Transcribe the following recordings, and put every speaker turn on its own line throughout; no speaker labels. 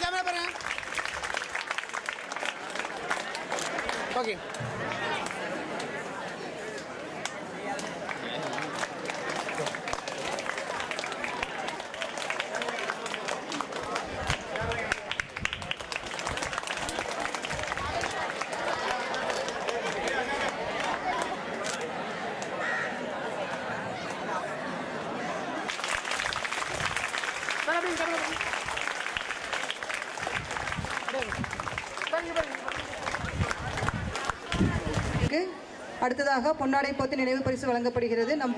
Camera பாருங்க okay பாருங்க பாருங்க பாருங்க பாருங்க
க்கு அடுத்ததாக பொன்னாடை போத்து நினைவு பரிசு வழங்கப்படுகிறது. நம்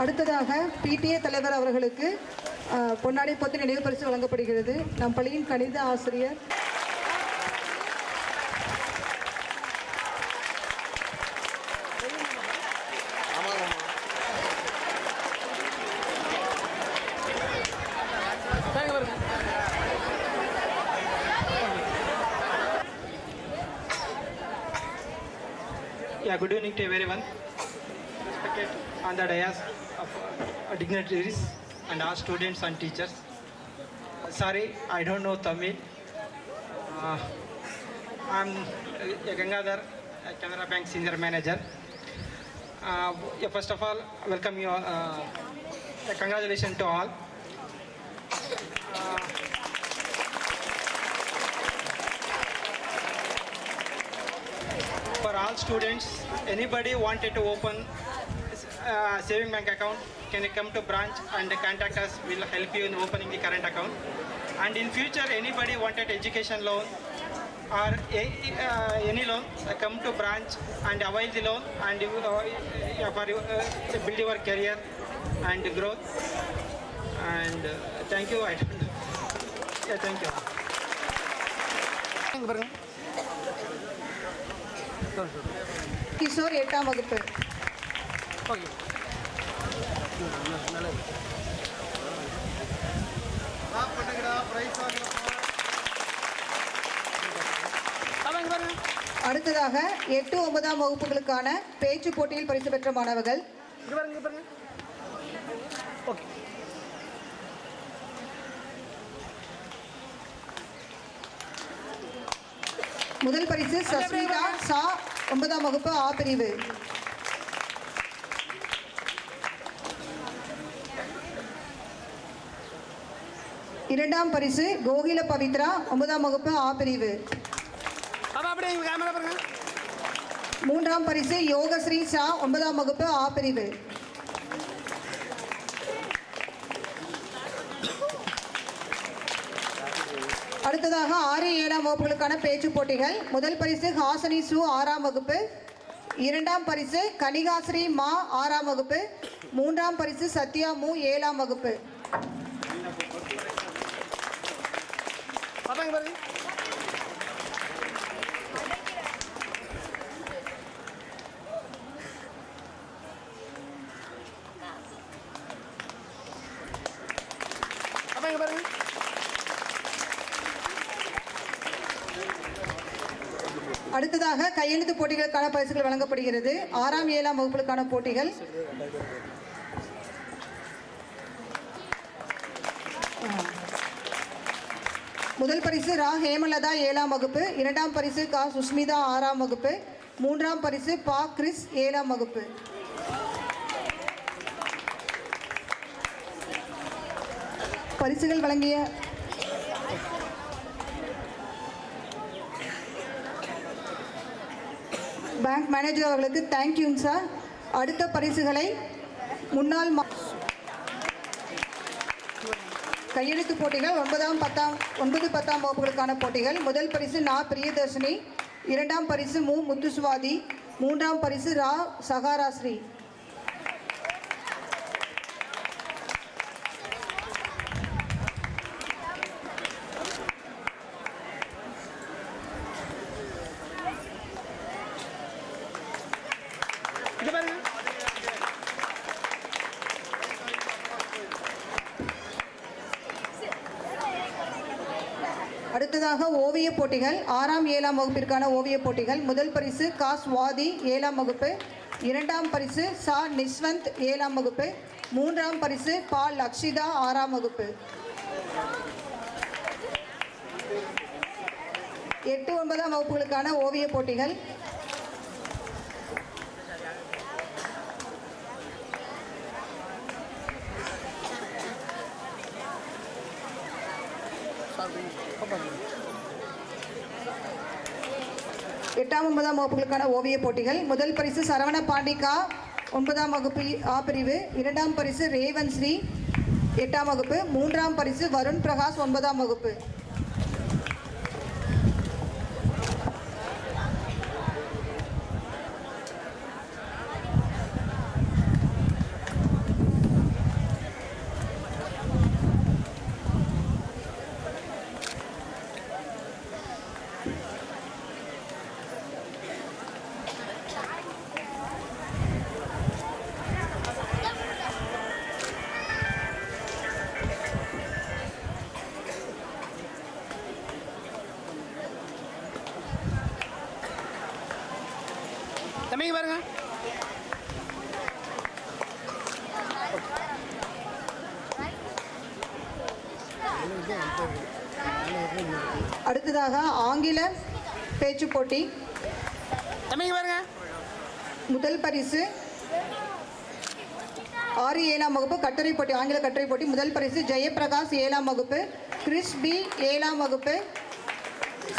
அடுத்ததாக பிடிஏ தலைவர் அவர்களுக்கு பொன்னாடை போத்து நினைவு பரிசு வழங்கப்படுகிறது. நம் பள்ளியின் கணித ஆசிரியர்
Yeah, good evening to everyone. Respected on the dais of uh, dignitaries and our students and teachers. Sorry, I don't know Tamil. Uh, I'm uh, Gangadhar, a Canara Bank Senior Manager. Uh, yeah, First of all, welcome you all. uh, Congratulations to all. for all students. Anybody wanted to open a saving bank account, can you come to branch and contact us. We'll help you in opening the current account. And in future, anybody wanted education loan or uh, any loan, uh, come to branch and avail the loan and for, build your career and growth. And thank you. Yeah, thank you.
Kishore எட்டாம் வகுப்பு.
Okay
அடுத்ததாக எட்டு ஒன்பதாம் வகுப்புகளுக்கான பேச்சு போட்டியில் பரிசு பெற்ற மாணவர்கள்.
ஓகே
முதல் பரிசு சஸ்மிதா சா ஒன்பதாம் வகுப்பு ஆ பிரிவு. இரண்டாம் பரிசு கோகில பவித்ரா ஒன்பதாம் வகுப்பு ஆ பிரிவு. மூன்றாம் பரிசு யோகஸ்ரீ ஷா ஒன்பதாம் வகுப்பு ஆ பிரிவு. அடுத்ததாக ஆறு ஏழாம் வகுப்புகளுக்கான பேச்சு போட்டிகள். முதல் பரிசு ஹாசனி சு ஆறாம் வகுப்பு. இரண்டாம் பரிசு கனிகாஸ்ரீ மா ஆறாம் வகுப்பு. மூன்றாம் பரிசு சத்யா மு ஏழாம் வகுப்பு
பாப்பாங்க பாருங்க பாப்பாங்க பாருங்க
அடுத்ததாக கையெழுத்து போட்டிகளுக்கான பரிசுகள் வழங்கப்படுகிறது. ஆறாம் ஏழாம் வகுப்புகளுக்கான போட்டிகள். முதல் பரிசு ரா. ஹேமலதா ஏழாம் வகுப்பு. இரண்டாம் பரிசு கா. சுஷ்மிதா ஆறாம் வகுப்பு. மூன்றாம் பரிசு பா. கிறிஸ் ஏழாம் வகுப்பு. பரிசுகள் வழங்கிய பேங்க் மேனேஜர் அவர்களுக்கு தேங்க்யூங்க சார் அடுத்த பரிசுகளை முன்னாள் மா- கையெழுத்து போட்டிகள் ஒன்பதாம் பத்தாம் ஒன்பது பத்தாம் வகுப்புகளுக்கான போட்டிகள். முதல் பரிசு நா. பிரியதர்ஷினி இரண்டாம் பரிசு மு. முத்துசுவாதி மூன்றாம் பரிசு ரா. சகாராஸ்ரீ. அடுத்ததாக ஓவியப் போட்டிகள் ஆறாம் ஏழாம் வகுப்பிற்கான ஓவியப் போட்டிகள். முதல் பரிசு காஸ் வாதி ஏழாம் வகுப்பு. இரண்டாம் பரிசு சா. நிஸ்வந்த் ஏழாம் வகுப்பு. மூன்றாம் பரிசு பா. லக்ஷிதா ஆறாம் வகுப்பு. எட்டு ஒன்பதாம் வகுப்புகளுக்கான ஓவியப் போட்டிகள். எட்டாம் ஒன்பதாம் வகுப்புகளுக்கான ஓவியப் போட்டிகள். முதல் பரிசு சரவண பாண்டிகா ஒன்பதாம் வகுப்பு ஆ பிரிவு இரண்டாம் பரிசு ரேவன் ஸ்ரீ எட்டாம் வகுப்பு மூன்றாம் பரிசு வருண் பிரகாஷ் ஒன்பதாம் வகுப்பு.
தம்பிங்க பாருங்க.
அடுத்ததாக ஆங்கில பேச்சுப் போட்டி.
தம்பிங்க பாருங்க.
முதல் பரிசு ஆறு ஏழாம் வகுப்பு கட்டுரை போட்டி ஆங்கில கட்டுரை போட்டி. முதல் பரிசு ஜெயபிரகாஷ் ஏழாம் வகுப்பு கிறிஸ் பி ஏழாம் வகுப்பு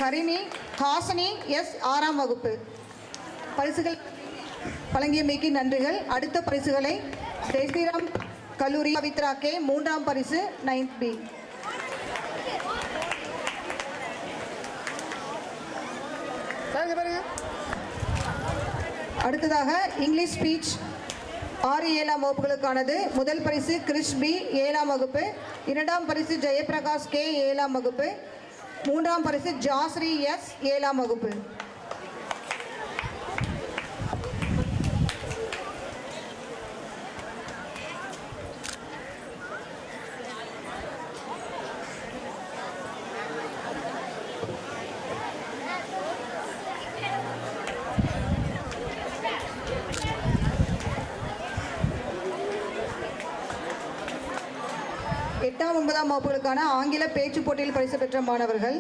ஹரிணி ஹாசினி எஸ் ஆறாம் வகுப்பு. பரிசுகள் வழங்கியமைக்கு நன்றிகள். அடுத்த பரிசுகளை ஜெயஸ்ரீராம் கல்லூரி பவித்ரா கே மூன்றாம் பரிசு நைன்த் பி அடுத்ததாக இங்கிலீஷ் ஸ்பீச் ஆறு ஏழாம் வகுப்புகளுக்கானது. முதல் பரிசு கிறிஸ் பி ஏழாம் வகுப்பு. இரண்டாம் பரிசு ஜெயபிரகாஷ் கே ஏழாம் வகுப்பு. மூன்றாம் பரிசு ஜாஸ்ரீ எஸ் ஏழாம் வகுப்பு எட்டாம் ஒன்பதாம் வகுப்புகளுக்கான ஆங்கில பேச்சு போட்டியில் பரிசு பெற்ற மாணவர்கள்.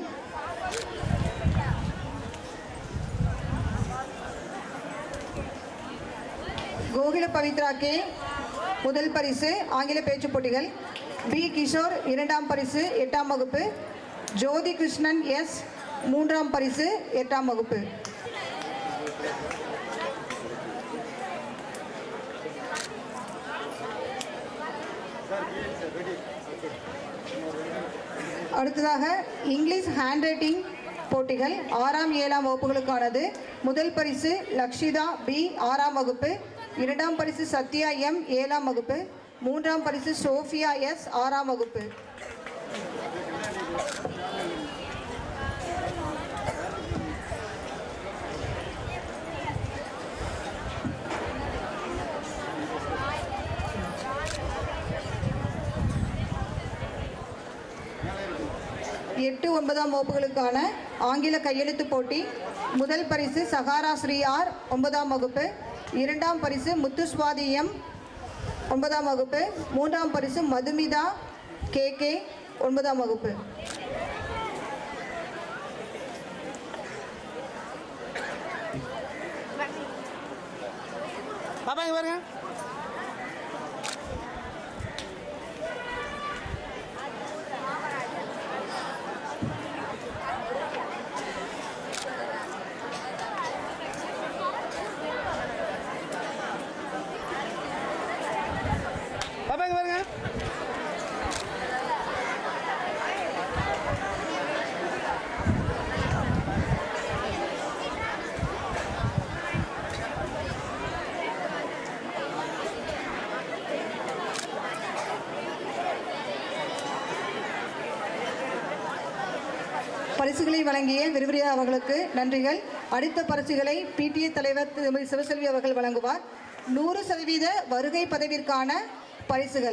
கோகில பவித்ரா கே முதல் பரிசு ஆங்கில பேச்சு போட்டிகள். பி. கிஷோர் இரண்டாம் பரிசு எட்டாம் வகுப்பு. ஜோதி கிருஷ்ணன் எஸ் மூன்றாம் பரிசு எட்டாம் வகுப்பு. அடுத்ததாக இங்கிலீஷ் ஹேண்ட் ரைட்டிங் போட்டிகள் ஆறாம் ஏழாம் வகுப்புகளுக்கானது. முதல் பரிசு லக்ஷிதா பி ஆறாம் வகுப்பு. இரண்டாம் பரிசு சத்யா எம் ஏழாம் வகுப்பு. மூன்றாம் பரிசு சோஃபியா எஸ் ஆறாம் வகுப்பு. எட்டு ஒன்பதாம் வகுப்புகளுக்கான ஆங்கில கையெழுத்து போட்டி. முதல் பரிசு சகாரா ஸ்ரீ ஆர் ஒன்பதாம் வகுப்பு. இரண்டாம் பரிசு முத்துஸ்வாதி எம் ஒன்பதாம் வகுப்பு. மூன்றாம் பரிசு மதுமிதா கே கே ஒன்பதாம் வகுப்பு.
பாப்பா இங்கே பாருங்க பாப்பா இங்க பாருங்க
பரிசுகளை வழங்கிய விரிவிரியா அவர்களுக்கு நன்றிகள். அடுத்த பரிசுகளை பிடிஏ தலைவர் திருமதி சிவசெல்வி அவர்கள் வழங்குவார். நூறு சதவீத வருகை பதவிற்கான பரிசுகள்.